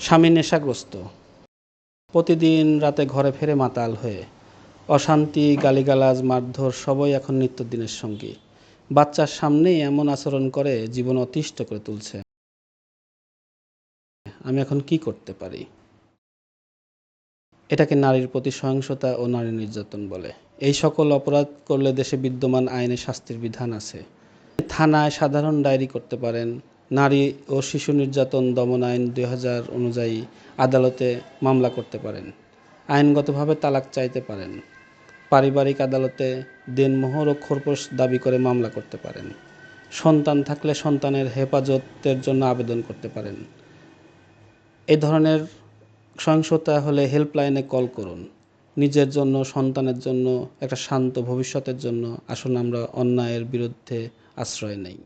স্বামী নেশাগ্রস্ত। প্রতিদিন রাতে ঘরে ফেরে মাতাল হয়ে, অশান্তি, গালিগালাজ, মারধর সবই এখন নিত্যদিনের সঙ্গী। বাচ্চার সামনেই এমন আচরণ করে, জীবন অতিষ্ঠ করে তুলছে। আমি এখন কি করতে পারি? এটাকে নারীর প্রতি সহিংসতা ও নারী নির্যাতন বলে। এই সকল অপরাধ করলে দেশে বিদ্যমান আইনে শাস্তির বিধান আছে। থানায় সাধারণ ডায়েরি করতে পারেন নারী ও শিশু নির্যাতন দমন আইন দুই হাজার অনুযায়ী আদালতে মামলা করতে পারেন। আইনগতভাবে তালাক চাইতে পারেন। পারিবারিক আদালতে দেনমোহর ও খোরপোশ দাবি করে মামলা করতে পারেন। সন্তান থাকলে সন্তানের হেফাজতের জন্য আবেদন করতে পারেন। এ ধরনের সহিংসতা হলে হেল্পলাইনে কল করুন। নিজের জন্য, সন্তানের জন্য, একটা শান্ত ভবিষ্যতের জন্য। আসুন আমরা অন্যায়ের বিরুদ্ধে আশ্রয় নেই।